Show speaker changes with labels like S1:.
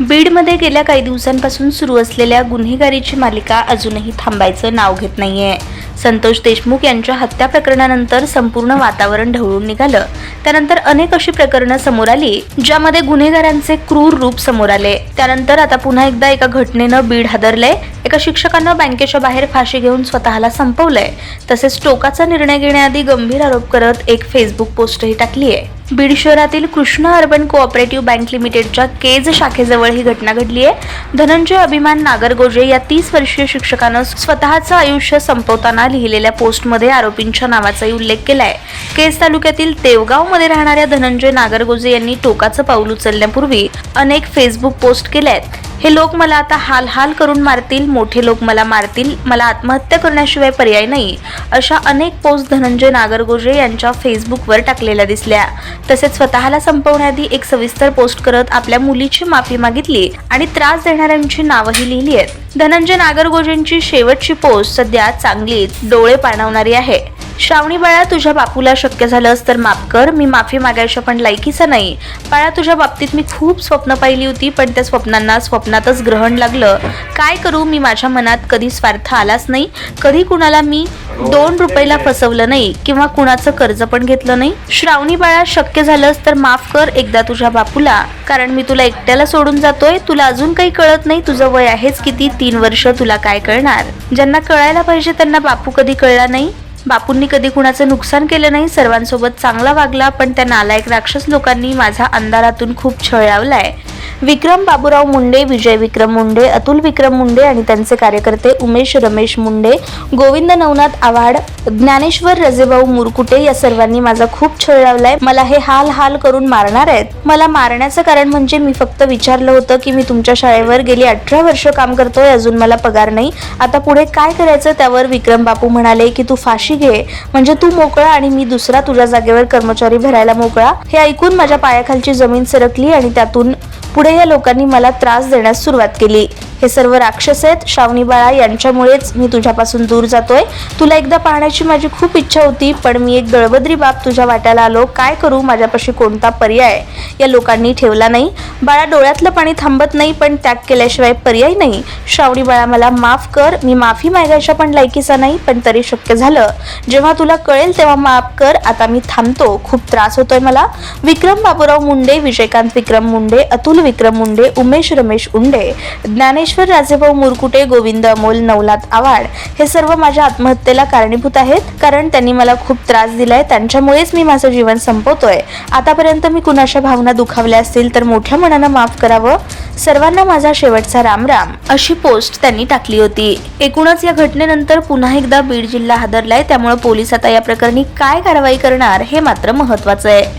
S1: बीडमध्ये गेल्या काही दिवसांपासून सुरू असलेल्या गुन्हेगारीची मालिका अजूनही थांबायचं नाव घेत नाहीये. संतोष देशमुख यांच्या हत्या प्रकरणानंतर संपूर्ण वातावरण ढवळून निघालं. त्यानंतर अनेक अशी प्रकरणं समोर आली ज्यामध्ये गुन्हेगारांचे क्रूर रूप समोर आले. त्यानंतर आता पुन्हा एकदा एका घटनेनं बीड हादरलंय. एका शिक्षकानं बँकेच्या बाहेर फाशी घेऊन स्वतःला संपवलंय. तसेच टोकाचा निर्णय घेण्याआधी गंभीर आरोप करत एक फेसबुक पोस्टही टाकली आहे बीड शहरातील कृष्णा अर्बन कोऑपरेटिव्ह बँक लिमिटेडच्या केज शाखेजवळ ही घटना घडली आहे. धनंजय अभिमान नागरगोजे या तीस वर्षीय शिक्षकानं स्वतःचं आयुष्य संपवताना लिहिलेल्या पोस्टमध्ये आरोपींच्या नावाचाही उल्लेख केलाय. केज तालुक्यातील देवगावमध्ये राहणाऱ्या धनंजय नागरगोजे यांनी टोकाचं पाऊल उचलण्यापूर्वी अनेक फेसबुक पोस्ट केल्या आहेत हे लोक मला आता हाल हाल करून मारतील मोठे लोक मला मारतील मला आत्महत्या करण्याशिवाय पर्याय नाही अशा अनेक पोस्ट धनंजय नागरगोजे यांच्या फेसबुकवर टाकलेल्या दिसल्या. तसेच स्वतःला संपवण्याआधी एक सविस्तर पोस्ट करत आपल्या मुलीची माफी मागितली आणि त्रास देणाऱ्यांची नावंही लिहिली आहेत. धनंजय नागरगोजेंची शेवटची पोस्ट सध्या चांगलीच डोळे पाणवणारी आहे. श्रावणी बाळा तुझ्या बापूला शक्य झालंस तर माफ कर. मी माफी मागायच्या पण लायकीचा नाही. बाळा तुझ्या बाबतीत मी खूप स्वप्न पाहिली होती पण त्या स्वप्नांना स्वप्नातच ग्रहण लागलं. काय करू? मी माझ्या मनात कधी स्वार्थ आलाच नाही. कधी कुणाला मी दोन रुपयाला फसवलं नाही किंवा कुणाचं कर्ज पण घेतलं नाही. श्रावणी बाळा शक्य झालंस तर माफ कर एकदा तुझ्या बापूला. कारण मी तुला एकट्याला सोडून जातोय. तुला अजून काही कळत नाही. तुझं वय आहेच किती? तीन वर्ष तुला काय कळणार? ज्यांना कळायला पाहिजे त्यांना बापू कधी कळला नाही. बापूंनी कधी कुणाचं नुकसान केलं नाही सर्वांसोबत चांगला वागला पण त्या नालायक राक्षस लोकांनी माझा अंधारातून खूप छळावलाय. विक्रम बाबूराव मुंडे विजय विक्रम मुंडे अतुल विक्रम मुंडे आणि त्यांचे कार्यकर्ते उमेश रमेश मुंडे गोविंद नवनाथ आव्हाड ज्ञानेश्वर रजेभाऊ मुरकुटे या सर्वांनी माझा खूप छळ लावलाय. मला हे हाल हाल करून मारणार आहेत. मला मारण्याचं कारण म्हणजे मी फक्त विचारलं होतं की मी तुमच्या शाळेवर गेली अठरा वर्ष काम करतोय अजून मला पगार नाही. आता पुढे काय करायचं त्यावर विक्रम बापू म्हणाले की तू फाशी घे. म्हणजे तू मोकळा आणि मी दुसरा तुझ्या जागेवर कर्मचारी भरायला मोकळा. हे ऐकून माझ्या पायाखालची जमीन सरकली आणि त्यातून पुढे या लोकांनी मला त्रास देण्यास सुरुवात केली. हे सर्व राक्षस आहेत. श्रावणी बाळा यांच्यामुळेच मी तुझ्यापासून दूर जातोय. तुला एकदा पाहण्याची माझी खूप इच्छा होती पण मी एक दळबद्री बाप तुझ्या वाट्याला आलो. काय करू? माझ्यापाशी कोणता पर्याय या लोकांनी ठेवला नाही. बाळा डोळ्यातलं पाणी थांबत नाही पण त्याग केल्याशिवाय पर्याय नाही. श्रावणी बाळा मला माफ कर. मी माफी मागायच्या पण लायकीचा नाही पण तरी शक्य झालं. जेव्हा तुला कळेल तेव्हा माफ कर. आता मी थांबतो. खूप त्रास होतोय मला. विक्रम बाबूराव मुंडे विजयकांत विक्रम मुंडे अतुल विक्रम मुंडे उमेश रमेश उंडे ज्ञानेश्वर राजेभाऊ मुरकुटे गोविंद अमोल नवलात आवाड हे सर्व माझ्या आत्महत्येला कारणीभूत आहेत. कारण त्यांनी मला खूप त्रास दिलाय. त्यांच्यामुळेच मी माझं जीवन संपवतोय. आतापर्यंत मी कुणाच्या भावना दुखावल्या असतील तर मोठ्या मनानं माफ करावं. सर्वांना माझा शेवटचा राम राम अशी पोस्ट त्यांनी टाकली होती. एकूणच या घटनेनंतर पुन्हा एकदा बीड जिल्हा हादरलाय. त्यामुळे पोलीस आता या प्रकरणी काय कारवाई करणार हे मात्र महत्वाचं आहे.